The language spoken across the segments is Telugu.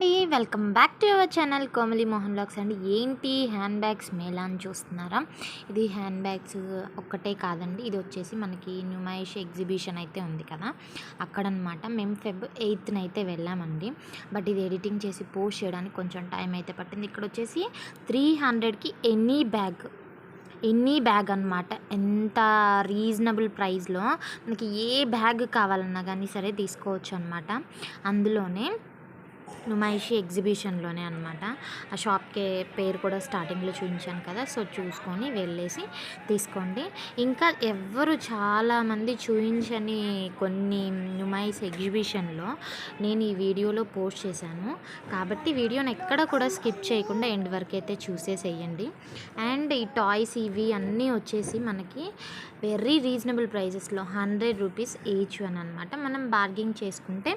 అండి welcome back to your channel Komali Mohan blogs అండి. ఏంటి హ్యాండ్ బ్యాగ్స్ మేళా అని చూస్తున్నారా? ఇది హ్యాండ్ బ్యాగ్స్ ఒక్కటే కాదండి. ఇది వచ్చేసి మనకి నుమాయిష్ ఎగ్జిబిషన్ అయితే ఉంది కదా. అక్కడనమాట మేము ఫెబ్ ఎయిత్న అయితే వెళ్ళామండి. బట్ ఇది ఎడిటింగ్ చేసి పోస్ట్ చేయడానికి కొంచెం టైం అయితే పట్టింది. ఇక్కడ వచ్చేసి త్రీ హండ్రెడ్కి ఎనీ బ్యాగ్ ఎనీ బ్యాగ్ అనమాట ఎంత రీజనబుల్ ప్రైస్లో మనకి ఏ బ్యాగ్ కావాలన్నా కానీ సరే తీసుకోవచ్చు అనమాట అందులోనే నుమాయిషి ఎగ్జిబిషన్లోనే అనమాట ఆ షాప్కి పేరు కూడా స్టార్టింగ్లో చూపించాను కదా సో చూసుకొని వెళ్ళేసి తీసుకోండి. ఇంకా ఎవ్వరు చాలామంది చూపించని కొన్ని నుమాయిస్ ఎగ్జిబిషన్లో నేను ఈ వీడియోలో పోస్ట్ చేశాను. కాబట్టి వీడియోని ఎక్కడ కూడా స్కిప్ చేయకుండా ఎండ్ వరకు అయితే చూసేసేయండి. అండ్ ఈ టాయ్స్ ఇవి అన్నీ వచ్చేసి మనకి వెరీ రీజనబుల్ ప్రైజెస్లో హండ్రెడ్ రూపీస్ ఈచ్ వన్ అనమాట మనం బార్గింగ్ చేసుకుంటే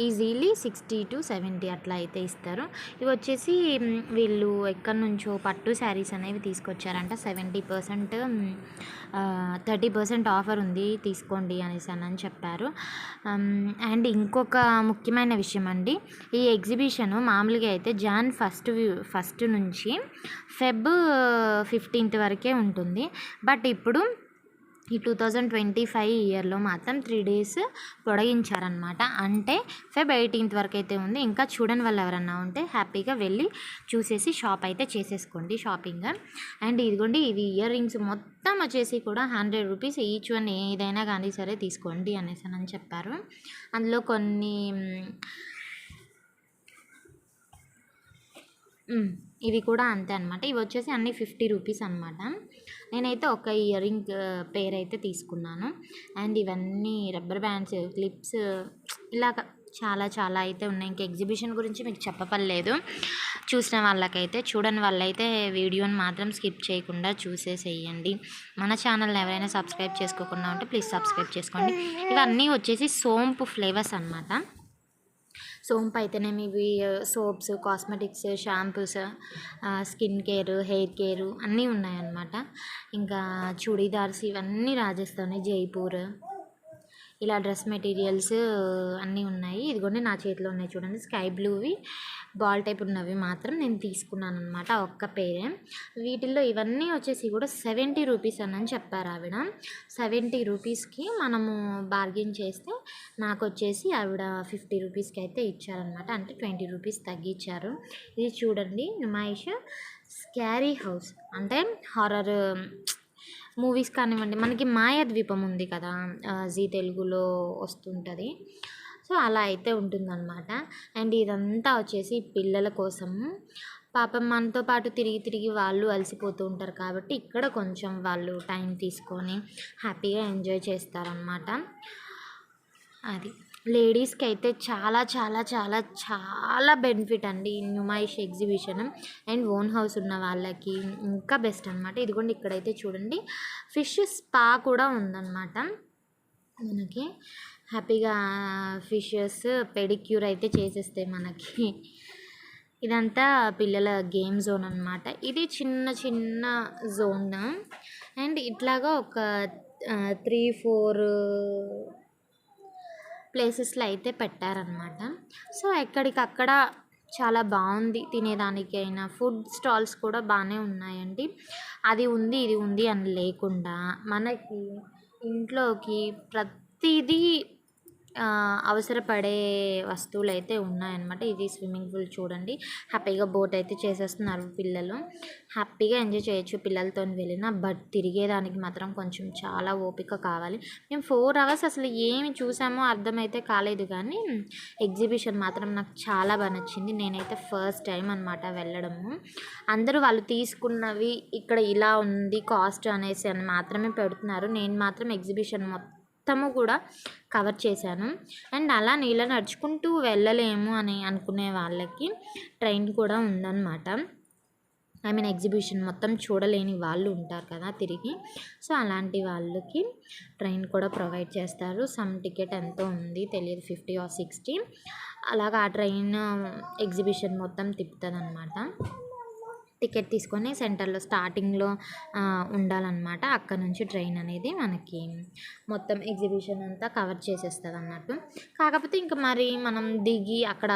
ఈజీలీ సిక్స్టీ టు సెవెంటీ అట్లా అయితే ఇస్తారు. ఇవి వచ్చేసి వీళ్ళు ఎక్కడి నుంచో పట్టు శారీస్ అనేవి తీసుకొచ్చారంట. Seventy percent thirty percent offer ఉంది తీసుకోండి అనేసి అని చెప్పారు. అండ్ ఇంకొక ముఖ్యమైన విషయం అండి ఈ ఎగ్జిబిషన్ మామూలుగా అయితే జాన్ ఫస్ట్ ఫస్ట్ నుంచి ఫెబ్ ఫిఫ్టీన్త్ వరకే ఉంటుంది. బట్ ఇప్పుడు ఈ టూ థౌజండ్ ట్వంటీ ఫైవ్ ఇయర్లో మాత్రం త్రీ డేస్ పొడిగించారనమాట అంటే ఫెబ్ ఎయిటీన్త్ వరకు అయితే ఉంది. ఇంకా చూడని వాళ్ళు ఎవరన్నా ఉంటే హ్యాపీగా వెళ్ళి చూసేసి షాప్ అయితే చేసేసుకోండి షాపింగ్. అండ్ ఇదిగోండి ఇవి ఇయర్ రింగ్స్ మొత్తం వచ్చేసి కూడా హండ్రెడ్ రూపీస్ ఈచ్ వన్ ఏదైనా కానీ సరే తీసుకోండి అనేసి అని చెప్పారు. అందులో కొన్ని ఇవి కూడా అంతే అనమాట ఇవి వచ్చేసి అన్ని ఫిఫ్టీ రూపీస్ అనమాట నేనైతే ఒక ఇయర్ రింగ్ పేర్ అయితే తీసుకున్నాను. అండ్ ఇవన్నీ రబ్బర్ బ్యాండ్స్ క్లిప్స్ ఇలాగ చాలా చాలా అయితే ఉన్నాయి. ఇంకా ఎగ్జిబిషన్ గురించి మీకు చెప్పపలేదు చూసిన వాళ్ళకైతే చూడని వాళ్ళైతే వీడియోని మాత్రం స్కిప్ చేయకుండా చూసేసేయండి. మన ఛానల్ని ఎవరైనా సబ్స్క్రైబ్ చేసుకోకుండా ఉంటే ప్లీజ్ సబ్స్క్రైబ్ చేసుకోండి. ఇవన్నీ వచ్చేసి సోంపు ఫ్లేవర్స్ అనమాట సోంపు అయితేనేమి ఇవి soaps cosmetics shampoos skin care hair care అన్నీ ఉన్నాయన్నమాట. ఇంకా చూడీదార్స్ ఇవన్నీ రాజస్థాన్ జైపూర్. ఇలా డ్రెస్ మెటీరియల్స్ అన్నీ ఉన్నాయి. ఇదిగోండి నా చేతిలో ఉన్నాయి చూడండి స్కై బ్లూవి. బాల్ టైప్ ఉన్నవి మాత్రం నేను తీసుకున్నాను అనమాట ఒక్క పేరే. వీటిల్లో ఇవన్నీ వచ్చేసి కూడా సెవెంటీ రూపీస్ అని చెప్పారు ఆవిడ. సెవెంటీ రూపీస్కి మనము బార్గెన్ చేస్తే నాకు వచ్చేసి ఆవిడ ఫిఫ్టీ రూపీస్కి అయితే ఇచ్చారనమాట అంటే ట్వంటీ రూపీస్ తగ్గించారు ఇది చూడండి నుమాయిష్ స్కారీ హౌస్. అంటే హారర్ మూవీస్ కానివ్వండి మనకి మాయాద్వీపం ఉంది కదా జీ తెలుగులో వస్తుంటుంది. సో అలా అయితే ఉంటుందన్నమాట. అండ్ ఇదంతా వచ్చేసి పిల్లల కోసం. పాపం మనతో పాటు తిరిగి తిరిగి వాళ్ళు అలసిపోతూ ఉంటారు కాబట్టి ఇక్కడ కొంచెం వాళ్ళు టైం తీసుకొని హ్యాపీగా ఎంజాయ్ చేస్తారనమాట అది. లేడీస్కి అయితే చాలా చాలా చాలా చాలా బెనిఫిట్ అండి Numaish exhibition. And own house ఉన్న వాళ్ళకి ఇంకా బెస్ట్ అనమాట ఇదిగోండి ఇక్కడైతే చూడండి. ఫిష్ స్పా కూడా ఉందన్నమాట. మనకి హ్యాపీగా ఫిషెస్ పెడిక్యూర్ అయితే చేసేస్తాయి మనకి. ఇదంతా పిల్లల గేమ్ జోన్ అనమాట ఇది చిన్న చిన్న జోన్. అండ్ ఇట్లాగా ఒక త్రీ ఫోర్ ప్లేసెస్లో అయితే పెట్టారనమాట సో ఎక్కడికక్కడ చాలా బాగుంది తినేదానికైనా. ఫుడ్ స్టాల్స్ కూడా బాగానే ఉన్నాయండి. అది ఉంది ఇది ఉంది అని లేకుండా మనకి ఇంట్లోకి ప్రతిదీ అవసరపడే వస్తువులు అయితే ఉన్నాయన్నమాట. ఇది స్విమ్మింగ్ పూల్ చూడండి. హ్యాపీగా బోట్ అయితే చేసేస్తున్నారు పిల్లలు. హ్యాపీగా ఎంజాయ్ చేయొచ్చు పిల్లలతో వెళ్ళిన బట్ తిరిగేదానికి మాత్రం కొంచెం చాలా ఓపిక కావాలి. మేము ఫోర్ అవర్స్ అసలు ఏమి చూసామో అర్థమైతే కాలేదు కానీ ఎగ్జిబిషన్ మాత్రం నాకు చాలా బాగా నచ్చింది. నేనైతే ఫస్ట్ టైం అనమాట వెళ్ళడము. అందరూ వాళ్ళు తీసుకున్నవి ఇక్కడ ఇలా ఉంది కాస్ట్ అనేసి అని మాత్రమే పెడుతున్నారు. నేను మాత్రం ఎగ్జిబిషన్ మొత్తం మొత్తము కూడా కవర్ చేశాను. అండ్ అలా నీళ్ళ నడుచుకుంటూ వెళ్ళలేము అని అనుకునే వాళ్ళకి ట్రైన్ కూడా ఉందన్నమాట. ఐ మీన్ ఎగ్జిబిషన్ మొత్తం చూడలేని వాళ్ళు ఉంటారు కదా తిరిగి. సో అలాంటి వాళ్ళకి ట్రైన్ కూడా ప్రొవైడ్ చేస్తారు. సమ్ టికెట్ ఎంతో ఉంది తెలియదు ఫిఫ్టీ ఆర్ సిక్స్టీ. అలాగా ఆ ట్రైన్ ఎగ్జిబిషన్ మొత్తం తిప్పుతుంది అనమాట టికెట్ తీసుకొని సెంటర్లో స్టార్టింగ్లో ఉండాలన్నమాట. అక్కడ నుంచి ట్రైన్ అనేది మనకి మొత్తం ఎగ్జిబిషన్ అంతా కవర్ చేసేస్తుంది అన్నట్టు కాకపోతే ఇంకా మరి మనం దిగి అక్కడ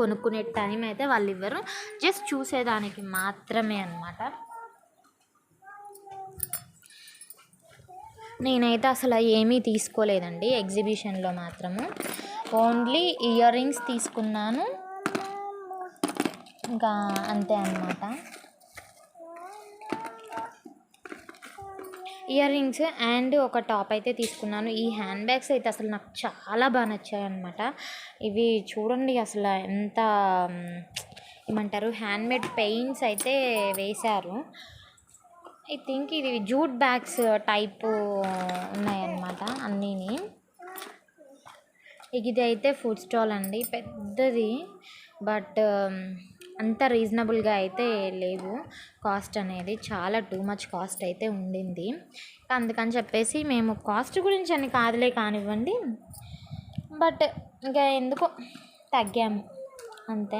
కొనుక్కునే టైం అయితే వాళ్ళు ఇవ్వరు. జస్ట్ చూసేదానికి మాత్రమే అన్నమాట. నేనైతే అసలు ఏమీ తీసుకోలేదండి. ఎగ్జిబిషన్లో మాత్రము. ఓన్లీ ఇయర్ రింగ్స్ తీసుకున్నాను. ఇంకా అంతే అన్నమాట. ఇయర్ రింగ్స్ అండ్ ఒక టాప్ అయితే తీసుకున్నాను. ఈ హ్యాండ్ బ్యాగ్స్ అయితే అసలు నాకు చాలా బాగా నచ్చాయి అనమాట ఇవి చూడండి అసలు ఎంత ఏమంటారు ఏమంటారు హ్యాండ్మేడ్ పెయింట్స్ అయితే వేశారు. ఐ థింక్ ఇది జూట్ బ్యాగ్స్ టైప్ ఉన్నాయన్నమాట అన్నీని. ఇది అయితే ఫుడ్ స్టాల్ అండి పెద్దది. బట్ అంత రీజనబుల్గా అయితే లేవు. కాస్ట్ అనేది చాలా టూ మచ్ కాస్ట్ అయితే ఉండింది. అందుకని చెప్పేసి మేము కాస్ట్ గురించి అని కాదులే కానివ్వండి. బట్ ఇంకా ఎందుకో తగ్గాము అంతే.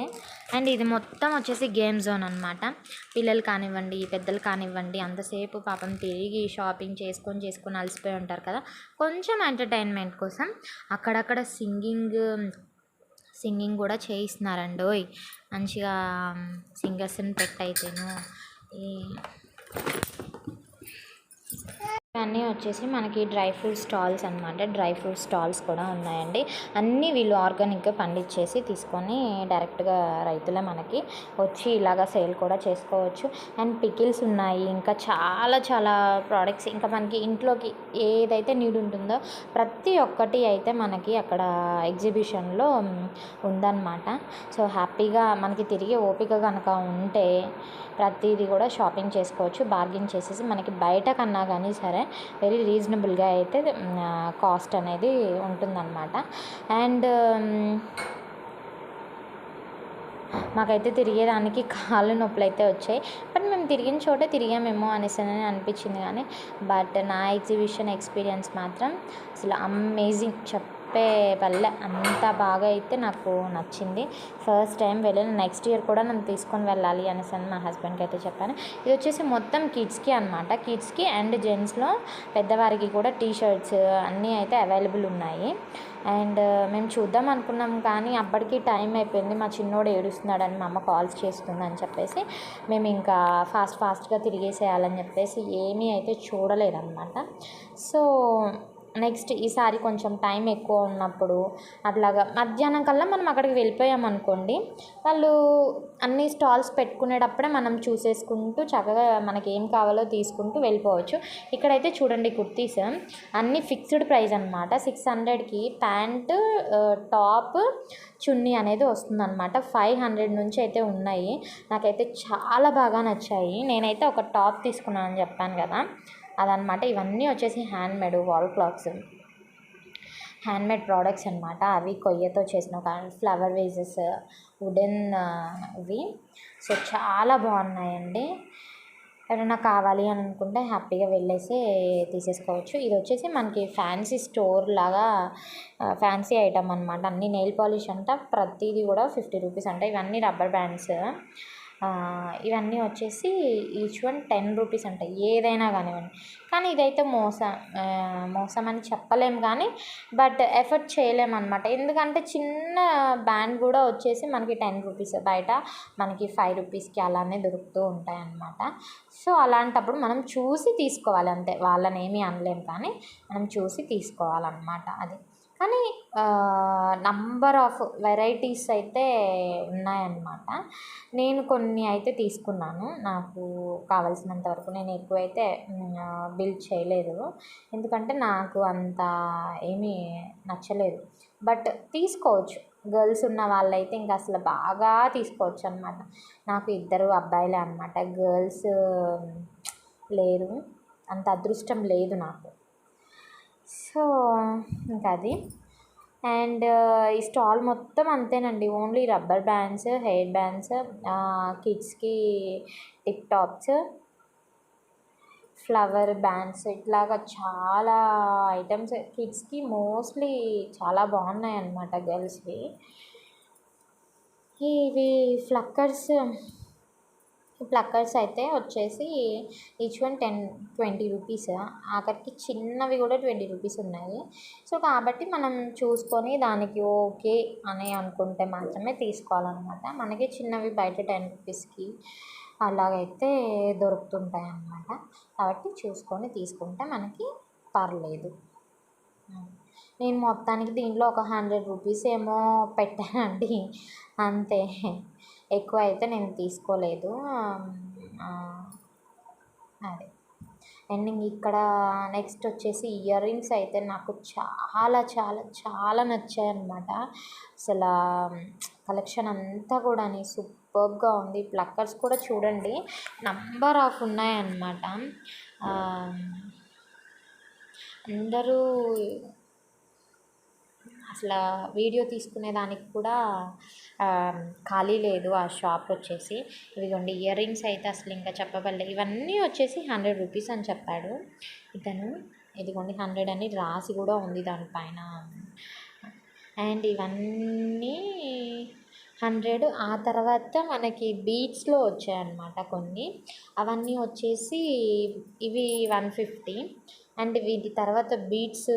అండ్ ఇది మొత్తం వచ్చేసి గేమ్ జోన్ అనమాట పిల్లలు కానివ్వండి పెద్దలు కానివ్వండి అంతసేపు పాపం తిరిగి షాపింగ్ చేసుకొని చేసుకొని అలసిపోయి ఉంటారు కదా. కొంచెం ఎంటర్టైన్మెంట్ కోసం అక్కడక్కడ సింగింగ్ సింగింగ్ కూడా చేయిస్తున్నారండి ఓయ్ మంచిగా సింగర్స్ని పెట్టయితేను. ఈ అన్నీ వచ్చేసి మనకి డ్రై ఫ్రూట్ స్టాల్స్ అనమాట డ్రై ఫ్రూట్ స్టాల్స్ కూడా ఉన్నాయండి. అన్నీ వీళ్ళు ఆర్గానిక్గా పండించేసి తీసుకొని డైరెక్ట్గా రైతులే మనకి వచ్చి ఇలాగా సేల్ కూడా చేసుకోవచ్చు. అండ్ పికిల్స్ ఉన్నాయి. ఇంకా చాలా చాలా ప్రోడక్ట్స్ ఇంకా మనకి ఇంట్లోకి ఏదైతే నీడ్ ఉంటుందో ప్రతి ఒక్కటి అయితే మనకి అక్కడ ఎగ్జిబిషన్లో ఉందన్నమాట. సో హ్యాపీగా మనకి తిరిగి ఓపిక కనుక ఉంటే ప్రతిదీ కూడా షాపింగ్ చేసుకోవచ్చు బార్గెన్ చేసేసి మనకి బయట కన్నా కానీ సరే వెరీ రీజనబుల్గా అయితే కాస్ట్ అనేది ఉంటుందన్నమాట. అండ్ మాకైతే తిరిగేదానికి కాళ్ళు నొప్పులు అయితే వచ్చాయి. బట్ మేము తిరిగిన చోట తిరిగామేమో అనేసి అని అనిపించింది కానీ బట్ నా ఎగ్జిబిషన్ ఎక్స్పీరియన్స్ మాత్రం అసలు అమేజింగ్. చెప్పే పల్లె అంత బాగా అయితే నాకు నచ్చింది. ఫస్ట్ టైం వెళ్ళిన నెక్స్ట్ ఇయర్ కూడా నన్ను తీసుకొని వెళ్ళాలి అనేసి అని మా హస్బెండ్కి అయితే చెప్పాను. ఇది వచ్చేసి మొత్తం కిడ్స్కి అనమాట కిడ్స్కి అండ్ జెంట్స్లో పెద్దవారికి కూడా టీ షర్ట్స్ అన్నీ అయితే అవైలబుల్ ఉన్నాయి. అండ్ మేము చూద్దాం అనుకున్నాం కానీ అప్పటికి టైం అయిపోయింది. మా చిన్నోడు ఏడుస్తున్నాడని మా అమ్మ కాల్స్ చేస్తుంది అని చెప్పేసి మేము ఇంకా ఫాస్ట్ ఫాస్ట్గా తిరిగేసేయాలని చెప్పేసి ఏమీ అయితే చూడలేదన్నమాట. సో నెక్స్ట్ ఈసారి కొంచెం టైం ఎక్కువ ఉన్నప్పుడు అట్లాగా మధ్యాహ్నం కల్లా మనం అక్కడికి వెళ్ళిపోయామనుకోండి వాళ్ళు అన్ని స్టాల్స్ పెట్టుకునేటప్పుడే మనం చూసేసుకుంటూ చక్కగా మనకి ఏం కావాలో తీసుకుంటూ వెళ్ళిపోవచ్చు. ఇక్కడైతే చూడండి కుర్తీస్ అన్నీ ఫిక్స్డ్ ప్రైస్ అనమాట సిక్స్ హండ్రెడ్కి ప్యాంటు టాప్ చున్నీ అనేది వస్తుందన్నమాట. ఫైవ్ హండ్రెడ్ నుంచి అయితే ఉన్నాయి. నాకైతే చాలా బాగా నచ్చాయి. నేనైతే ఒక టాప్ తీసుకున్నానని చెప్పాను కదా. అదనమాట ఇవన్నీ వచ్చేసి handmade wall clocks handmade products అనమాట అవి కొయ్యతో చేసిన కానీ ఫ్లవర్ వేజెస్ వుడెన్ ఇవి. సో చాలా బాగున్నాయండి. ఎవరైనా కావాలి అని అనుకుంటే హ్యాపీగా వెళ్ళేసి తీసేసుకోవచ్చు. ఇది వచ్చేసి మనకి ఫ్యాన్సీ స్టోర్ లాగా ఫ్యాన్సీ ఐటమ్ అనమాట అన్ని నెయిల్ పాలిష్ అంట ప్రతిదీ కూడా ఫిఫ్టీ రూపీస్ అంట. ఇవన్నీ రబ్బర్ బ్యాండ్స్ ఇవన్నీ వచ్చేసి ఈచ్ వన్ టెన్ రూపీస్ అంటాయి ఏదైనా కానివ్వండి. కానీ ఇదైతే మోసం మోసం అని చెప్పలేం కానీ బట్ ఎఫర్ట్ చేయలేం అనమాట ఎందుకంటే చిన్న బ్యాండ్ కూడా వచ్చేసి మనకి టెన్ రూపీస్ బయట మనకి ఫైవ్ రూపీస్కి అలానే దొరుకుతూ ఉంటాయి అన్నమాట. సో అలాంటప్పుడు మనం చూసి తీసుకోవాలి అంతే. వాళ్ళని ఏమీ అనలేం కానీ మనం చూసి తీసుకోవాలన్నమాట అది. కానీ నంబర్ ఆఫ్ వెరైటీస్ అయితే ఉన్నాయన్నమాట. నేను కొన్ని అయితే తీసుకున్నాను. నాకు కావలసినంత వరకు నేను ఎక్కువైతే బిల్ చేయలేదు. ఎందుకంటే నాకు అంత ఏమీ నచ్చలేదు. బట్ తీసుకోవచ్చు. గర్ల్స్ ఉన్న వాళ్ళైతే ఇంకా అసలు బాగా తీసుకోవచ్చు అనమాట నాకు ఇద్దరు అబ్బాయిలే అనమాట గర్ల్స్ లేరు అంత అదృష్టం లేదు నాకు. సో ఇంకా అది. అండ్ ఈ స్టాల్ మొత్తం అంతేనండి. Only rubber bands hair bands కిడ్స్కి టిప్ టాప్స్ ఫ్లవర్ బ్యాండ్స్ ఇట్లాగా చాలా ఐటమ్స్. కిడ్స్కి మోస్ట్లీ చాలా బాగున్నాయి అన్నమాట గర్ల్స్వి. ఇవి ఫ్లక్కర్స్. ప్లక్కర్స్ అయితే వచ్చేసి each one ten twenty rupees. ఆఖరికి చిన్నవి కూడా ట్వంటీ రూపీస్ ఉన్నాయి. సో కాబట్టి మనం చూసుకొని దానికి ఓకే అని అనుకుంటే మాత్రమే తీసుకోవాలన్నమాట. మనకి చిన్నవి బయట టెన్ రూపీస్కి అలాగైతే దొరుకుతుంటాయి అన్నమాట కాబట్టి చూసుకొని తీసుకుంటే మనకి పర్లేదు. నేను మొత్తానికి దీంట్లో ఒక హండ్రెడ్ రూపీస్ ఏమో పెట్టానండి. అంతే. ఎక్కువ అయితే నేను తీసుకోలేదు. అదే. అండ్ ఇక్కడ నెక్స్ట్ వచ్చేసి ఇయర్ రింగ్స్ అయితే నాకు చాలా చాలా చాలా నచ్చాయి అనమాట అసలు కలెక్షన్ అంతా కూడా సూపర్గా ఉంది. ప్లక్కర్స్ కూడా చూడండి నంబర్ ఆఫ్ ఉన్నాయన్నమాట. అందరూ అసలు వీడియో తీసుకునే దానికి కూడా ఖాళీ లేదు ఆ షాప్ వచ్చేసి. ఇదిగోండి ఇయర్ రింగ్స్ అయితే అసలు ఇంకా చెప్పబడలే. ఇవన్నీ వచ్చేసి హండ్రెడ్ రూపీస్ అని చెప్పాడు. ఇతను ఇదిగోండి హండ్రెడ్ అని రాసి కూడా ఉంది దానిపైన అండ్ ఇవన్నీ హండ్రెడ్. ఆ తర్వాత మనకి బీట్స్లో వచ్చాయన్నమాట కొన్ని. అవన్నీ వచ్చేసి ఇవి వన్ ఫిఫ్టీ. అండ్ వీటి తర్వాత బీట్స్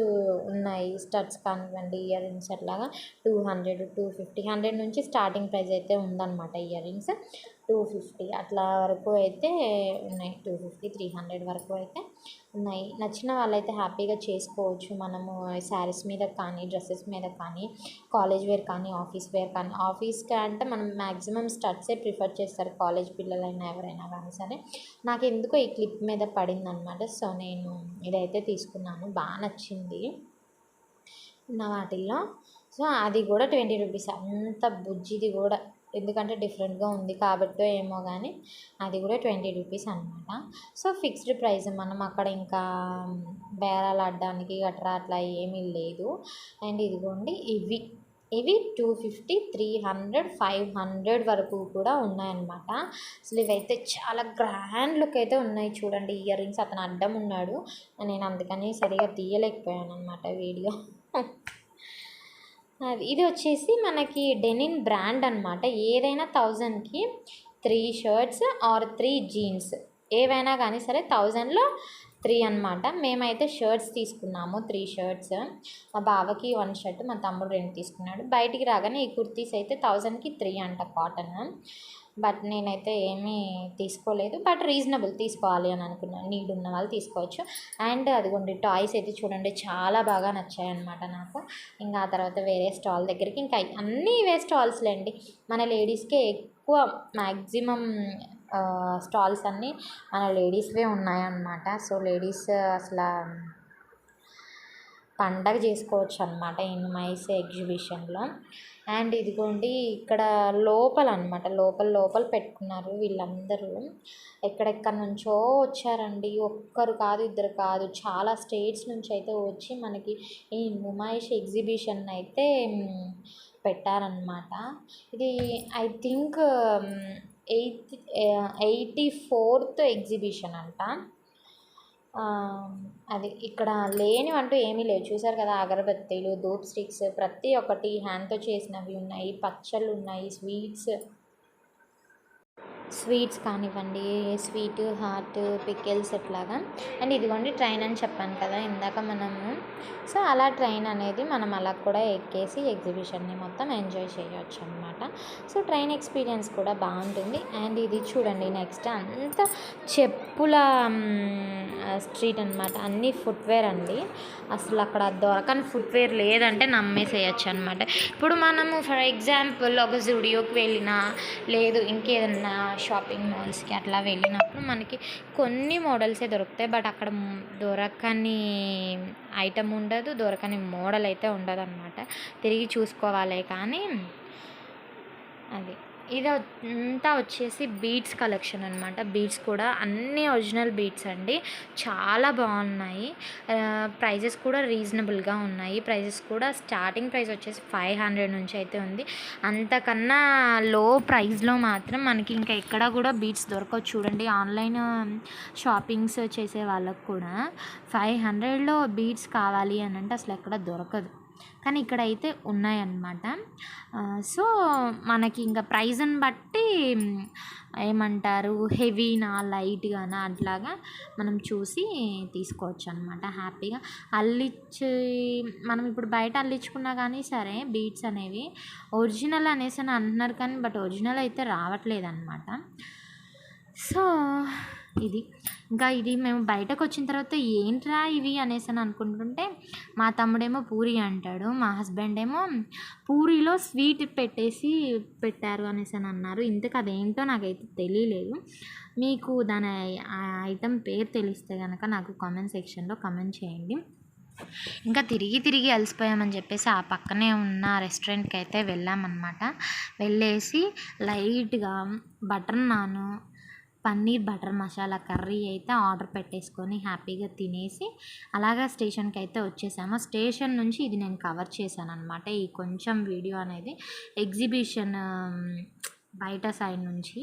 ఉన్నాయి స్టడ్స్ కానివ్వండి ఇయర్ రింగ్స్ అట్లాగా. Two hundred two fifty hundred నుంచి స్టార్టింగ్ ప్రైస్ అయితే ఉందన్నమాట ఇయర్ రింగ్స్. టూ ఫిఫ్టీ అట్లా వరకు అయితే ఉన్నాయి. టూ ఫిఫ్టీ త్రీ హండ్రెడ్ వరకు అయితే ఉన్నాయి. నచ్చిన వాళ్ళైతే హ్యాపీగా చేసుకోవచ్చు. మనము శారీస్ మీద కానీ డ్రెస్సెస్ మీద కానీ కాలేజ్ వేర్ కానీ ఆఫీస్ వేర్ కానీ ఆఫీస్కి అంటే మనం మ్యాక్సిమం స్టడ్సే ప్రిఫర్ చేస్తారు. కాలేజ్ పిల్లలైనా ఎవరైనా కానీ సరే. నాకు ఎందుకో ఈ క్లిప్ మీద పడింది అనమాట సో నేను ఇదైతే తీసుకున్నాను. బాగా నచ్చింది. నా వాటిల్లో. సో అది కూడా ట్వంటీ రూపీస్. అంత బుజ్జిది కూడా. ఎందుకంటే డిఫరెంట్గా ఉంది కాబట్టి ఏమో కానీ అది కూడా ట్వంటీ రూపీస్ అనమాట సో ఫిక్స్డ్ ప్రైస్ మనం అక్కడ ఇంకా బేరాలు ఆడడానికి గట్రా అట్లా ఏమీ లేదు. అండ్ ఇదిగోండి ఇవి ఇవి two fifty three hundred five hundred వరకు కూడా ఉన్నాయన్నమాట. అసలు ఇవైతే చాలా గ్రాండ్ లుక్ అయితే ఉన్నాయి చూడండి. ఇయర్ రింగ్స్ అతను అడ్డం ఉన్నాడు. నేను అందుకని సరిగా తీయలేకపోయాను అనమాట వీడియో. ఇది వచ్చేసి మనకి డెనిన్ బ్రాండ్ అనమాట ఏదైనా థౌజండ్కి three shirts or three jeans. ఏవైనా కానీ సరే థౌజండ్లో త్రీ అనమాట మేమైతే షర్ట్స్ తీసుకున్నాము త్రీ షర్ట్స్. మా బావకి వన్ షర్ట్ మా తమ్ముడు రెండు తీసుకున్నాడు. బయటికి రాగానే ఈ కుర్తీస్ అయితే థౌజండ్కి త్రీ అంట కాటన్. బట్ నేనైతే ఏమీ తీసుకోలేదు. బట్ రీజనబుల్ తీసుకోవాలి అని అనుకున్నాను నీడ్ ఉన్న వాళ్ళు తీసుకోవచ్చు. అండ్ అదిగోండి టాయ్స్ అయితే చూడండి చాలా బాగా నచ్చాయి అనమాట నాకు. ఇంకా ఆ తర్వాత వేరే స్టాల్ దగ్గరికి ఇంకా అన్నీ ఇవే స్టాల్స్లేండి మన లేడీస్కే ఎక్కువ మ్యాక్సిమం స్టాల్స్ అన్నీ మన లేడీస్వే ఉన్నాయన్నమాట. సో లేడీస్ అసలు పండగ చేసుకోవచ్చు అనమాట ఇన్మైస్ ఎగ్జిబిషన్లో. అండ్ ఇదిగోండి ఇక్కడ లోపల అనమాట లోపల లోపల పెట్టుకున్నారు వీళ్ళందరూ. ఎక్కడెక్కడ నుంచో వచ్చారండి. ఒక్కరు కాదు ఇద్దరు కాదు. చాలా స్టేట్స్ నుంచి అయితే వచ్చి మనకి ఈ నుమాయిష్ ఎగ్జిబిషన్ అయితే పెట్టారనమాట ఇది I think eighth eighty fourth exhibition అంట. అది ఇక్కడ లేనివంటూ ఏమీ లేవు. చూసారు కదా అగరబత్తీలు ధూప్ స్టిక్స్ ప్రతి ఒక్కటి హ్యాండ్తో చేసినవి ఉన్నాయి. పచ్చళ్ళు ఉన్నాయి స్వీట్స్ స్వీట్స్ కానివ్వండి స్వీట్ హాట్ పికిల్స్ ఇట్లాగా అండ్ ఇదిగోండి ట్రైన్ అని చెప్పాను కదా ఇందాక మనము. సో అలా ట్రైన్ అనేది మనం అలా కూడా ఎక్కేసి ఎగ్జిబిషన్ని మొత్తం ఎంజాయ్ చేయవచ్చు అనమాట సో ట్రైన్ ఎక్స్పీరియన్స్ కూడా బాగుంటుంది. అండ్ ఇది చూడండి నెక్స్ట్ అంతా చెప్పుల స్ట్రీట్ అనమాట అన్నీ ఫుట్వేర్ అండి. అసలు అక్కడ దొరకని ఫుట్వేర్ లేదంటే నమ్మేసేయచ్చు అనమాట ఇప్పుడు మనము ఫర్ ఎగ్జాంపుల్ ఒక జుడియోకి వెళ్ళినా లేదు ఇంకేదన్నా షాపింగ్ మాల్స్కి అట్లా వెళ్ళినప్పుడు మనకి కొన్ని మోడల్సే దొరుకుతాయి. బట్ అక్కడ దొరకని ఐటమ్ ఉండదు దొరకని మోడల్ అయితే ఉండదు అనమాట తిరిగి చూసుకోవాలి కానీ అది. ఇది అంతా వచ్చేసి బీడ్స్ కలెక్షన్ అనమాట బీడ్స్ కూడా అన్నీ ఒరిజినల్ బీడ్స్ అండి. చాలా బాగున్నాయి. ప్రైజెస్ కూడా రీజనబుల్గా ఉన్నాయి. ప్రైజెస్ కూడా స్టార్టింగ్ ప్రైస్ వచ్చేసి ఫైవ్ హండ్రెడ్ నుంచి అయితే ఉంది. అంతకన్నా లో ప్రైస్లో మాత్రం మనకి ఇంకా ఎక్కడ కూడా బీడ్స్ దొరకవు. చూడండి ఆన్లైన్ షాపింగ్స్ చేసే వాళ్ళకు కూడా ఫైవ్ హండ్రెడ్లో బీడ్స్ కావాలి అని అంటే అసలు ఎక్కడ దొరకదు. కానీ ఇక్కడైతే ఉన్నాయన్నమాట. సో మనకి ఇంకా ప్రైజ్ని బట్టి ఏమంటారు హెవీనా లైట్గానా అట్లాగా మనం చూసి తీసుకోవచ్చు అనమాట హ్యాపీగా. అల్లిచ్చి మనం ఇప్పుడు బయట అల్లించుకున్నా కానీ సరే బీట్స్ అనేవి ఒరిజినల్ అనేసి అని అంటున్నారు కానీ బట్ ఒరిజినల్ అయితే రావట్లేదు అనమాట సో ఇది. ఇంకా ఇది మేము బయటకు వచ్చిన తర్వాత ఏంట్రా ఇవి అనేసి అని అనుకుంటుంటే మా తమ్ముడేమో పూరి అంటాడు మా హస్బెండ్ ఏమో పూరిలో స్వీట్ పెట్టేసి పెట్టారు అనేసి అని అన్నారు. ఇంతకు అదేంటో నాకైతే తెలియలేదు. మీకు దాని ఆ ఐటెం పేరు తెలిస్తే కనుక నాకు కామెంట్ సెక్షన్లో కామెంట్ చేయండి. ఇంకా తిరిగి తిరిగి అలసిపోయామని చెప్పేసి ఆ పక్కనే ఉన్న రెస్టారెంట్కి అయితే వెళ్ళామన్నమాట. వెళ్ళేసి లైట్గా butter naan paneer butter masala curry అయితే ఆర్డర్ పెట్టేసుకొని హ్యాపీగా తినేసి అలాగా స్టేషన్కి అయితే వచ్చేసాము. స్టేషన్ నుంచి ఇది నేను కవర్ చేశాను అనమాట ఈ కొంచెం వీడియో అనేది ఎగ్జిబిషన్ బయట సైడ్ నుంచి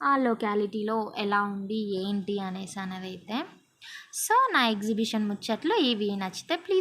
ఆ లొకాలిటీలో ఎలా ఉంది ఏంటి అనేసి అనేది అయితే సో నా ఎగ్జిబిషన్ ముచ్చట్లు ఇవి. నచ్చితే ప్లీజ్